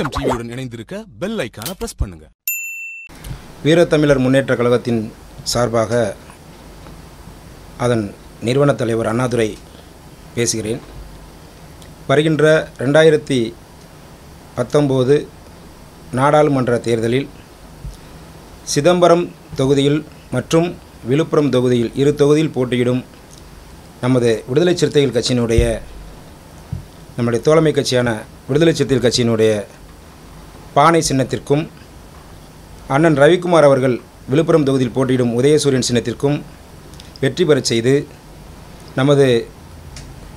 SM டிவியுடன் இணைந்திருக்க bell ஐக்கான press பண்ணுங்க. வீரத்தமிழர் முன்னேற்ற கழகத்தின் சார்பாக அதன் நிறுவனத் தலைவர் அண்ணாதுரை பேசுகிறேன். வருகின்ற ரெண்டாயிரத்தி பத்தொம்போது நாடாளுமன்ற தேர்தலில் சிதம்பரம் தொகுதியில் மற்றும் விழுப்புரம் தொகுதியில் இரு தொகுதியில் போட்டியிடும் நமது விடுதலை சிறுத்தைகள் கட்சியினுடைய நம்முடைய தோழமை கட்சியான விடுதலை சிறுத்தைகள் கட்சியினுடைய பானை சின்னத்திற்கும் அண்ணன் ரவிக்குமார் அவர்கள் விழுப்புரம் தொகுதியில் போட்டியிடும் உதயசூரியன் சின்னத்திற்கும் வெற்றி பெறச் செய்து நமது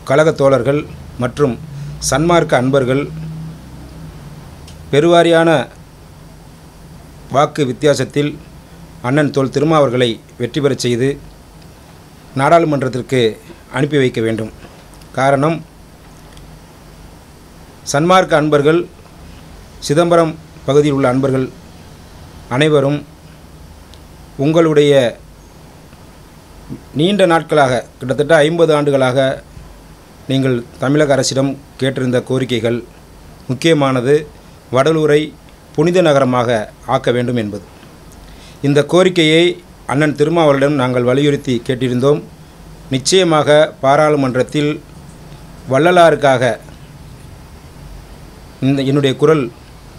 கழக தோழர்கள் மற்றும் சன்மார்க்க அன்பர்கள் பெருவாரியான வாக்கு வித்தியாசத்தில் அண்ணன் தோல் திருமா அவர்களை வெற்றி பெறச் செய்து நாடாளுமன்றத்திற்கு அனுப்பி வைக்க வேண்டும். காரணம் சன்மார்க்க அன்பர்கள் சிதம்பரம் பகுதியில் உள்ள அன்பர்கள் அனைவரும் உங்களுடைய நீண்ட நாட்களாக கிட்டத்தட்ட ஐம்பது ஆண்டுகளாக நீங்கள் தமிழக அரசிடம் கேட்டிருந்த கோரிக்கைகள் முக்கியமானது வடலூரை புனித நகரமாக ஆக்க வேண்டும் என்பது. இந்த கோரிக்கையை அண்ணன் திருமாவளிடம் நாங்கள் வலியுறுத்தி கேட்டிருந்தோம். நிச்சயமாக பாராளுமன்றத்தில் வள்ளலாருக்காக இந்த என்னுடைய குரல்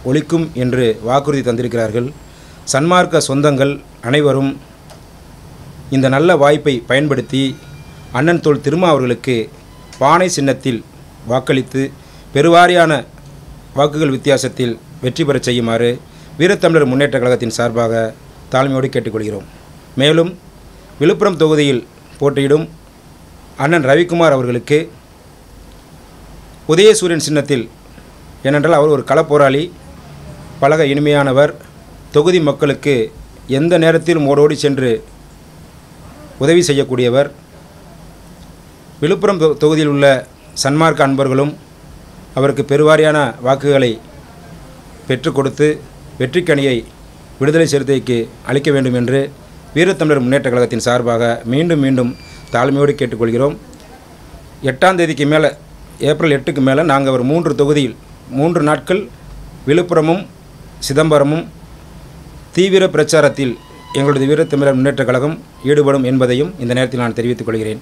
ஒழிக்கும் என்று வாக்குறுதி தந்திருக்கிறார்கள். சன்மார்க்க சொந்தங்கள் அனைவரும் இந்த நல்ல வாய்ப்பை பயன்படுத்தி அண்ணன் தோல் திருமா அவர்களுக்கு பானை சின்னத்தில் வாக்களித்து பெருவாரியான வாக்குகள் வித்தியாசத்தில் வெற்றி பெறச் செய்யுமாறு வீரத்தமிழர் முன்னேற்றக் கழகத்தின் சார்பாக தாழ்மையோடு கேட்டுக்கொள்கிறோம். மேலும் விழுப்புரம் தொகுதியில் போட்டியிடும் அண்ணன் ரவிக்குமார் அவர்களுக்கு உதயசூரியன் சின்னத்தில் ஏனென்றால் அவர் ஒரு களப்போராளி. பழக இனிமையானவர். தொகுதி மக்களுக்கு எந்த நேரத்திலும் ஓடோடி சென்று உதவி செய்யக்கூடியவர். விழுப்புரம் தொ- தொகுதியில் உள்ள சன்மார்க்க அன்பர்களும் அவருக்கு பெருவாரியான வாக்குகளை பெற்றுக் கொடுத்து வெற்றிக்கணியை விடுதலை சிறுத்தைக்கு அளிக்க வேண்டும் என்று வீரத்தமிழர் முன்னேற்றக் கழகத்தின் சார்பாக மீண்டும் மீண்டும் தாழ்மையோடு கேட்டுக்கொள்கிறோம். எட்டாம் தேதிக்கு மேலே ஏப்ரல் எட்டுக்கு மேலே நாங்கள் ஒரு மூன்று தொகுதியில் மூன்று நாட்கள் விழுப்புரமும் சிதம்பரமும் தீவிர பிரச்சாரத்தில் எங்களது வீரத்தமிழர் முன்னேற்றக் கழகம் ஈடுபடும் என்பதையும் இந்த நேரத்தில் நான் தெரிவித்துக் கொள்கிறேன்.